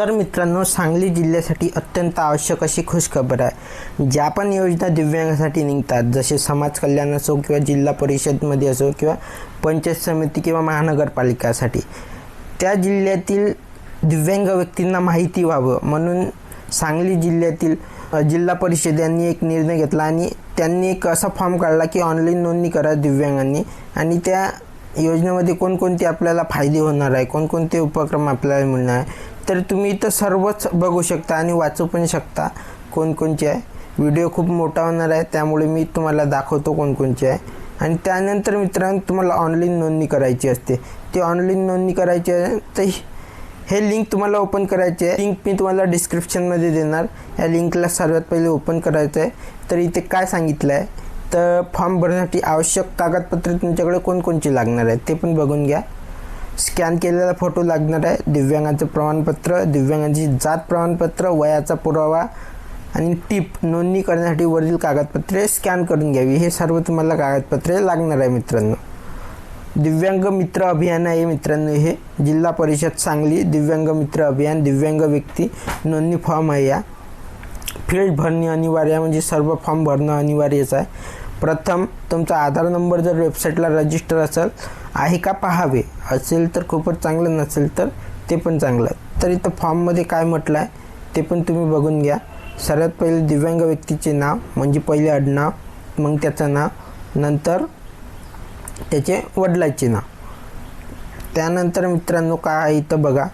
तर मित्रांनो सांगली जिल्ह्यासाठी अत्यंत आवश्यक अशी खुशखबर आहे. ज्या पण योजना दिव्यांगासाठी निघतात जसे समाज कल्याण असो किंवा जिल्हा परिषदमध्ये असो किंवा पंचायत समिती किंवा महानगरपालिकासाठी त्या जिल्ह्यातील दिव्यांग व्यक्तींना माहिती व्हावं. म्हणून सांगली जिल्ह्यातील जिल्हा परिषद यांनी एक निर्णय घेतला आणि त्यांनी एक असा फॉर्म काढला की ऑनलाईन नोंदणी करा दिव्यांगांनी आणि त्या योजनेमध्ये कोणकोणते आपल्याला फायदे होणार आहे कोणकोणते उपक्रम आपल्याला मिळणार आहे तर तुम्ही इथं सर्वच बघू शकता आणि वाचू पण शकता कोणकोणचे आहे. व्हिडिओ खूप मोठा होणार आहे त्यामुळे मी तुम्हाला दाखवतो कोणकोणचे आहे. आणि त्यानंतर मित्रांनो तुम्हाला ऑनलाईन नोंदणी करायची असते. ती ऑनलाईन नोंदणी करायची आहे तर हे लिंक तुम्हाला ओपन करायचे आहे. लिंक मी तुम्हाला डिस्क्रिप्शनमध्ये देणार. या लिंकला सर्वात पहिले ओपन करायचं आहे तर इथे काय सांगितलं आहे? तर फॉर्म भरण्यासाठी आवश्यक कागदपत्रे तुमच्याकडे कोणकोणची लागणार आहेत ते पण बघून घ्या. स्कॅन केलेला फोटो लागणार आहे. दिव्यांगाचं प्रमाणपत्र दिव्यांगांची जात प्रमाणपत्र वयाचा पुरावा आणि टीप नोंदणी करण्यासाठी वरील कागदपत्रे स्कॅन करून घ्यावी. हे सर्व तुम्हाला कागदपत्रे लागणार आहे मित्रांनो. दिव्यांग मित्र अभियान आहे मित्रांनो हे. जिल्हा परिषद सांगली दिव्यांग मित्र अभियान दिव्यांग व्यक्ती नोंदणी फॉर्म आहे या. फील्ड भरणे अनिवार्य म्हणजे सर्व फॉर्म भरणं अनिवार्यच आहे. प्रथम तुमचा आधार नंबर जर वेबसाईटला रजिस्टर असेल आहे का पाहावे? असेल तर खूपच चांगलं नसेल तर ते पण चांगलं. तर इथं फॉर्ममध्ये काय म्हटलं आहे ते पण तुम्ही बघून घ्या. सर्वात पहिले दिव्यांग व्यक्तीचे नाव म्हणजे पहिले आडनाव मग त्याचं नाव नंतर त्याचे वडिलाचे नाव. त्यानंतर मित्रांनो काय आहे इथं बघा.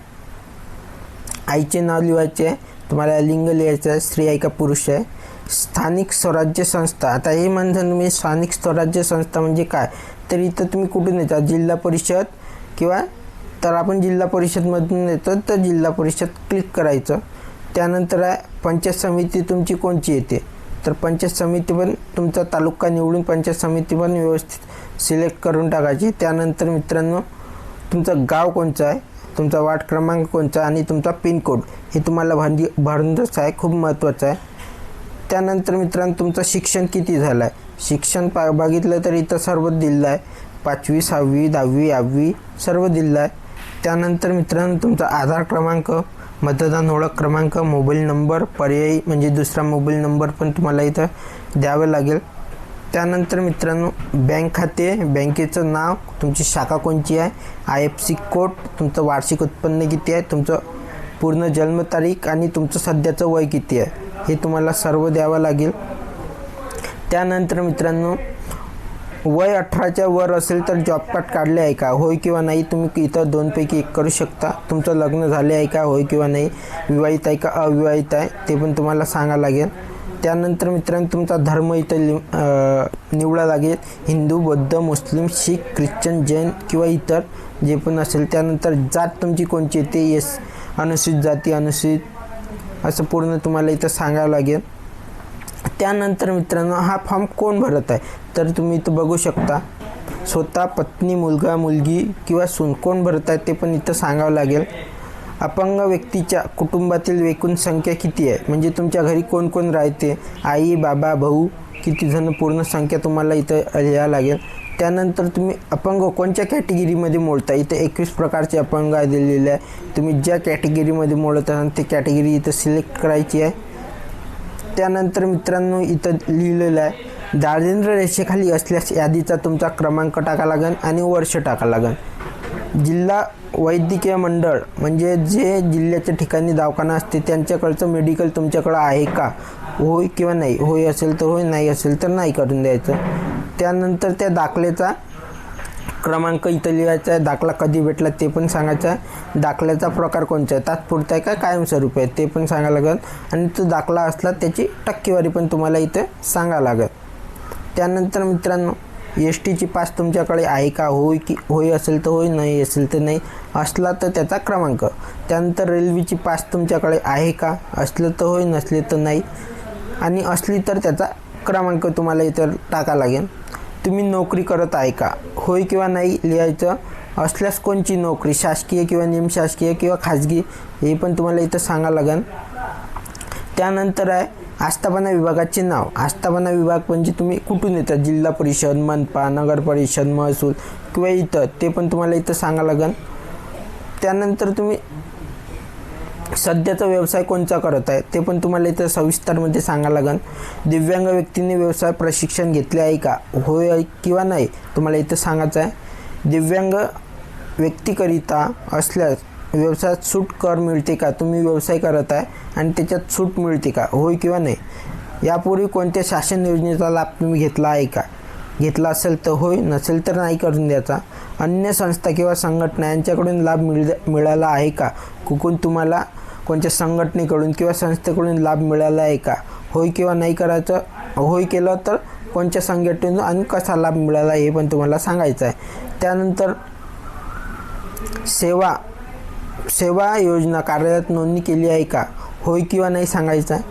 आईचे नाव लिहायचे आहे तुम्हाला लिंग लिहायचं आहे स्त्री आहे का पुरुष आहे. स्थानिक स्वराज्य संस्था आता हे म्हणता तुम्ही स्थानिक स्वराज्य संस्था म्हणजे काय? तर इथं तुम्ही कुठून येतात जिल्हा परिषद किंवा तर आपण जिल्हा परिषदमधून येतो तर जिल्हा परिषद क्लिक करायचं. त्यानंतर आहे पंचायत समिती तुमची कोणची येते? तर पंचायत समिती पण तुमचा तालुका निवडून पंचायत समिती पण व्यवस्थित सिलेक्ट करून टाकायची. त्यानंतर मित्रांनो तुमचं गाव कोणचं आहे? तुमचा वार्ड क्रमांक कोणचा आणि तुमचा पिनकोड हे तुम्हाला भरली भरूनच आहे खूप महत्त्वाचं आहे. त्यानंतर मित्रांनो तुमचं शिक्षण किती झालं आहे शिक्षण पा बघितलं तर इथं सर्व दिलं आहे पाचवी सहावी दहावी आठवी सर्व दिलं आहे त्यानंतर मित्रांनो तुमचा आधार क्रमांक मतदान ओळख क्रमांक मोबाईल नंबर पर्यायी म्हणजे दुसरा मोबाईल नंबर पण तुम्हाला इथं द्यावं लागेल. त्यानंतर मित्रांनो बँक खाते बँकेचं नाव तुमची शाखा कोणची आहे? आय एफ सी कोड तुमचं वार्षिक उत्पन्न किती आहे? तुमचं पूर्ण जन्मतारीख आणि तुमचं सध्याचं वय किती आहे? हे तुम्हाला सर्व द्यावं लागेल. त्यानंतर मित्रांनो वय अठराच्या वर असेल तर जॉब कार्ड काढले आहे का? होय किंवा नाही तुम्ही इथं दोनपैकी एक करू शकता. तुमचं लग्न झाले आहे का? होय किंवा नाही विवाहित आहे का? अविवाहित आहे ते पण तुम्हाला सांगा लागेल. त्यानंतर मित्रांनो तुमचा धर्म इथं लि निवडा लागेल. हिंदू बौद्ध मुस्लिम शीख ख्रिश्चन जैन किंवा इतर जे पण असेल त्यानंतर जात तुमची कोणची येते येस अनुसूचित जाती अनुसूचित असं पूर्ण तुम्हाला इथं सांगावं लागेल. त्यानंतर मित्रांनो हा फॉर्म कोण भरत आहे? तर तुम्ही इथं बघू शकता स्वतः पत्नी मुलगा मुलगी किंवा सून कोण भरत आहे ते पण इथं सांगावं लागेल. अपंग व्यक्तीच्या कुटुंबातील एकूण संख्या किती आहे? म्हणजे तुमच्या घरी कोण कोण राहते? आई बाबा भाऊ किती जण? पूर्ण संख्या तुम्हाला इथं लिहावं लागेल. त्यानंतर तुम्ही अपंग कोणत्या कॅटेगरीमध्ये मोडता? इथं एकवीस प्रकारचे अपंग दिलेले आहे. तुम्ही ज्या कॅटेगरीमध्ये मोडत असाल ते कॅटेगरी इथं सिलेक्ट करायची आहे. त्यानंतर मित्रांनो इथं लिहिलेलं आहे दारिद्र्य रेषेखाली असल्यास यादीचा तुमचा क्रमांक टाका लागेल आणि वर्ष टाका लागेल जिल्हा वैद्यकीय मंडळ म्हणजे जे जिल्ह्याच्या ठिकाणी दवाखाना असते त्यांच्याकडचं मेडिकल तुमच्याकडं आहे का? होय किंवा नाही? होय असेल तर होय नाही असेल तर नाही करून द्यायचं. त्यानंतर त्या दाखल्याचा क्रमांक इथं लिहायचा आहे. दाखला कधी भेटला ते पण सांगायचं आहे. दाखल्याचा प्रकार कोणता आहे? तात्पुरता आहे का कायमस्वरूपी आहे? ते पण सांगायला लागेल. आणि तो दाखला असला त्याची टक्केवारी पण तुम्हाला इथं सांगावं लागेल. त्यानंतर मित्रांनो एस टीची पास तुमच्याकडे आहे का? होय की होय असेल तर होय नाही असेल तर नाही. असला तर त्याचा क्रमांक. त्यानंतर रेल्वेची पास तुमच्याकडे आहे का? असलं तर होय नसले तर नाही. आणि असली तर त्याचा क्रमांक तुम्हाला इथं टाका लागेल. तुम्ही नोकरी करत आहे का? होय किंवा नाही लिहायचं? असल्यास कोणची नोकरी? शासकीय किंवा निमशासकीय किंवा खाजगी? हे पण तुम्हाला इथं सांगावं लागेल त्यानंतर आहे आस्थापना विभागाचे नाव. आस्थापना विभाग म्हणजे तुम्ही कुठून येतात जिल्हा परिषद मनपा नगर परिषद महसूल किंवा इथं? ते पण तुम्हाला इथं सांगावं लागेल त्यानंतर तुम्ही सध्याचा व्यवसाय कोणचा करत आहे ते पण तुम्हाला इथं सविस्तरमध्ये सांगावं लागेल दिव्यांग व्यक्तीने व्यवसाय प्रशिक्षण घेतले आहे का? होय किंवा नाही? तुम्हाला इथं सांगायचं आहे. दिव्यांग व्यक्तीकरिता असल्यास व्यवसायात सूट कर मिळते का? तुम्ही व्यवसाय करत आहे आणि त्याच्यात सूट मिळते का? होय किंवा नाही? यापूर्वी कोणत्या शासन योजनेचा लाभ तुम्ही घेतला आहे का? घेतला असेल तर होय नसेल तर नाही करून द्यायचा. अन्य संस्था किंवा संघटना यांच्याकडून लाभ मिळ मिळाला आहे का? कुकून तुम्हाला कोणत्या संघटनेकडून किंवा संस्थेकडून लाभ मिळाला आहे का? होय किंवा नाही करायचं? होय केलं तर कोणत्या संघटनेतून आणि कसा लाभ मिळाला हे पण तुम्हाला सांगायचं आहे. त्यानंतर सेवा सेवा योजना कार्यालयात नोंदणी केली आहे का? होय किंवा नाही सांगायचं आहे.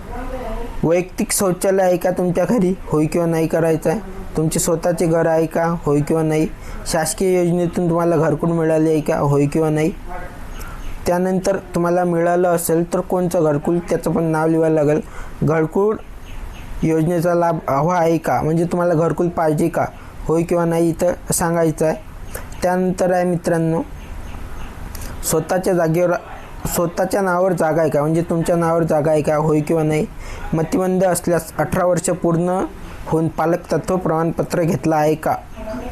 वैयक्तिक शौचालय आहे का तुमच्या घरी? होय किंवा नाही करायचं आहे. तुमचे स्वतःचे घर आहे का? होय किंवा नाही. शासकीय योजनेतून तुम्हाला घरकुल मिळाले आहे का? होय किंवा नाही. त्यानंतर तुम्हाला मिळालं असेल तर कोणचं घरकुल त्याचं पण नाव लिहायला लागेल. घरकुल योजनेचा लाभ हवा आहे का? म्हणजे तुम्हाला घरकुल पाहिजे का? होय किंवा नाही इथं सांगायचं आहे. त्यानंतर आहे मित्रांनो स्वतःच्या जागेवर स्वतःच्या नावावर जागा आहे का? म्हणजे तुमच्या नावावर जागा आहे का? होय किंवा नाही? मतिमंद असल्यास अठरा वर्ष पूर्ण होऊन पालक तत्व प्रमाणपत्र घेतलं आहे का?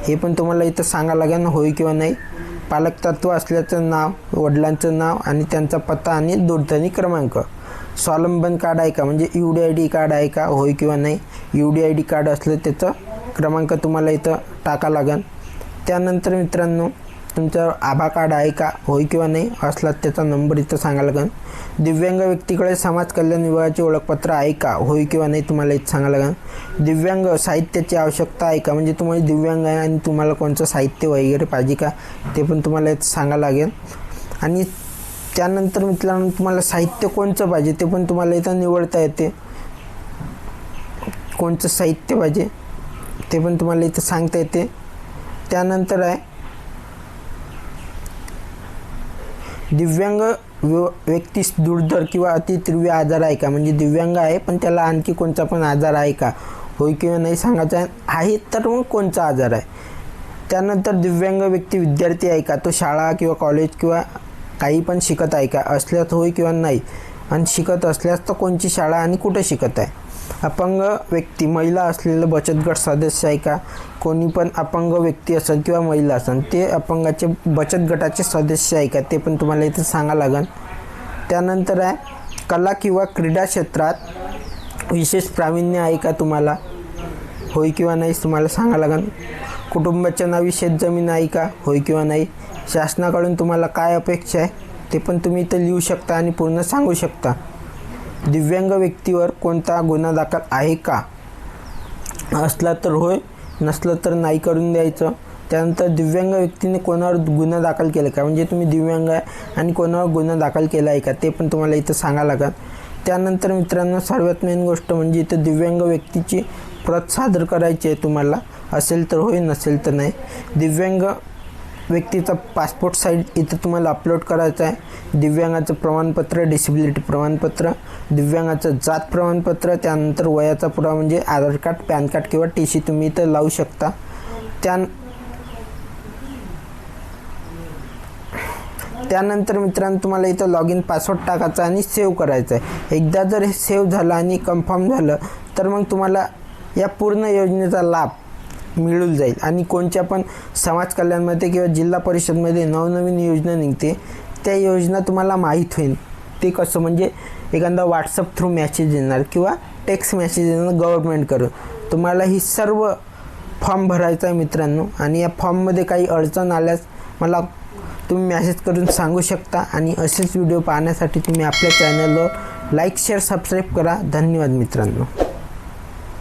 हे पण तुम्हाला इथं सांगावं लागेल होय किंवा नाही. पालक तत्व असल्याचं नाव वडिलांचं नाव आणि त्यांचा पत्ता आणि दूरध्वनी क्रमांक. स्वावलंबन कार्ड आहे का? म्हणजे U D I D card आहे का? होय किंवा नाही? U D I D card असलं त्याचं क्रमांक तुम्हाला इथं टाका लागेल त्यानंतर मित्रांनो तुमच्यावर आभा कार्ड आहे का? होय किंवा नाही? असला त्याचा नंबर इथं सांगायला लागेल दिव्यांग व्यक्तीकडे समाज कल्याण विभागाचे ओळखपत्र आहे का? होय किंवा नाही तुम्हाला इथं सांगायला लागेल दिव्यांग साहित्याची आवश्यकता आहे का? म्हणजे तुम्हाला दिव्यांग आहे आणि तुम्हाला कोणतं साहित्य वगैरे पाहिजे का? ते पण तुम्हाला इथं सांगावं लागेल. आणि त्यानंतर मित्रांनो तुम्हाला साहित्य कोणचं पाहिजे ते पण तुम्हाला इथं निवडता येते. कोणचं साहित्य पाहिजे ते पण तुम्हाला इथं सांगता येते. त्यानंतर आहे दिव्यांग व्य व्यक्तीस दुर्धर किंवा अति तीव्र आजार आहे का? म्हणजे दिव्यांग आहे पण त्याला आणखी कोणता पण आजार आहे का? होय किंवा नाही सांगायचं आहे तर मग कोणचा आजार आहे? त्यानंतर दिव्यांग व्यक्ती विद्यार्थी आहे का? तो शाळा किंवा कॉलेज किंवा काही पण शिकत आहे का? असल्यास होय किंवा नाही? आणि शिकत असल्यास तर कोणची शाळा आणि कुठं शिकत आहे? अपंग व्यक्ती महिला असलेलं बचत गट सदस्य आहे का? कोणी पण अपंग व्यक्ती असेल किंवा महिला असेल ते अपंगाचे बचत गटाचे सदस्य आहे का? ते पण तुम्हाला इथं सांगा लागेल त्यानंतर आहे कला किंवा क्रीडा क्षेत्रात विशेष प्रावीण्य आहे का तुम्हाला? होय किंवा नाही तुम्हाला सांगा लागेल कुटुंबाच्या नावी शेतजमीन आहे का? होय किंवा नाही. शासनाकडून तुम्हाला काय अपेक्षा आहे? ते पण तुम्ही इथं लिहू शकता आणि पूर्ण सांगू शकता. दिव्यांग व्यक्तीवर कोणता गुन्हा दाखल आहे का? असला तर होय नसलं तर नाही करून द्यायचं. त्यानंतर दिव्यांग व्यक्तीने कोणावर गुन्हा दाखल केला का? म्हणजे तुम्ही दिव्यांग आहे आणि कोणावर गुन्हा दाखल केला आहे का? ते पण तुम्हाला इथं सांगा लागेल. त्यानंतर मित्रांनो सर्वात मेन गोष्ट म्हणजे इथं दिव्यांग व्यक्तीची प्रत सादर करायची आहे तुम्हाला. असेल तर होय नसेल तर नाही. दिव्यांग व्यक्तीचा पासपोर्ट साईज इथं तुम्हाला अपलोड करायचं आहे. दिव्यांगाचं प्रमाणपत्र डिसेबिलिटी प्रमाणपत्र दिव्यांगाचं जात प्रमाणपत्र त्यानंतर वयाचा पुरावा म्हणजे आधार कार्ड पॅन कार्ड किंवा टी सी तुम्ही इथं लावू शकता. त्या त्यानंतर मित्रांनो तुम्हाला इथं लॉग इन पासवर्ड टाकायचा आणि सेव्ह करायचं आहे. एकदा जर हे सेव्ह झालं आणि कन्फर्म झालं तर मग तुम्हाला या पूर्ण योजनेचा लाभ मिळून जाईल. आणि कोणत्या पण समाज कल्याणमध्ये किंवा जिल्हा परिषदमध्ये नवनवीन योजना निघते त्या योजना तुम्हाला माहीत होईल. ते कसं म्हणजे एखादा व्हॉट्सअप थ्रू मॅसेज येणार किंवा टेक्स्ट मॅसेज येणार गव्हर्नमेंट करून तुम्हाला ही सर्व फॉर्म भरायचा आहे मित्रांनो. आणि या फॉर्ममध्ये काही अडचण आल्यास मला तुम्ही मॅसेज करून सांगू शकता. आणि असेच व्हिडिओ पाहण्यासाठी तुम्ही आपल्या चॅनलवर लाईक शेअर सबस्क्राईब करा. धन्यवाद मित्रांनो.